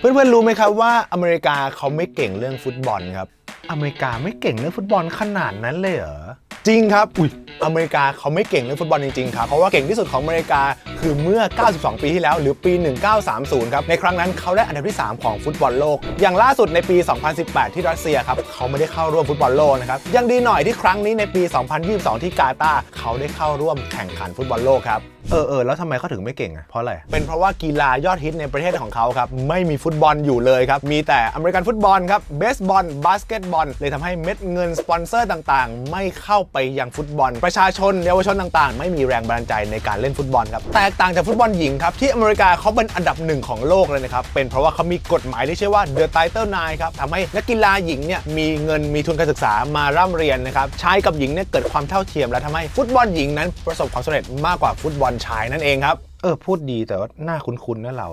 เพื่อนๆรู้ไหมครับว่าอเมริกาเขาไม่เก่งเรื่องฟุตบอลครับ อเมริกาไม่เก่งเรื่องฟุตบอลขนาดนั้นเลยเหรอ จริงครับอุ้ยอเมริกาเขาไม่เก่งเรื่องฟุตบอลจริงๆครับเพราะว่าเก่งที่สุดของอเมริกาคือเมื่อ 92 ปีที่แล้วหรือปี 1930 ครับในครั้งนั้นเขาได้อันดับที่ 3 ของฟุตบอลโลก อย่างล่าสุดในปี 2018 ที่รัสเซียครับเขาไม่ได้เข้าร่วมฟุตบอลโลกนะครับยังดีหน่อยที่ครั้งนี้ในปี 2022 ที่กาตาร์เขาได้เข้าร่วมแข่งขันฟุตบอลโลกครับเออเออแล้วทำไมเขาถึงไม่เก่งอะเพราะอะไรเป็นเพราะว่ากีฬายอดฮิตในประเทศของเขาครับไม่มีฟุตบอลอยู่เลยครับมีแต่อเมริกันฟุตบอลครับเบสบอลบาสเกตบอลเลยทำให้เม็ดเงินสปอนเซอร์ต่างๆ ไม่เข้าไปยังฟุตบอล ประชาชนเยาวชนต่างๆ ไม่มีแรงบันดาลใจในการเล่นฟุตบอลครับแตกต่างจากฟุตบอลหญิงครับที่อเมริกาเขาเป็นอันดับหนึ่งของโลกเลยนะครับเป็นเพราะว่าเขามีกฎหมายที่ชื่อว่า The Title 9ครับทำให้นักกีฬาหญิงเนี่ยมีเงินมีทุนการศึกษามาร่ำเรียนนะครับชายกับหญิงเนี่ยเกิดความเท่าเทียม และทำให้ฟุตบอลหญิงนั้นประสบความสำเร็จมากกว่าฟุตบอลชายนั่นเองครับเออพูดดีแต่ว่าหน้าคุ้นๆนะเรา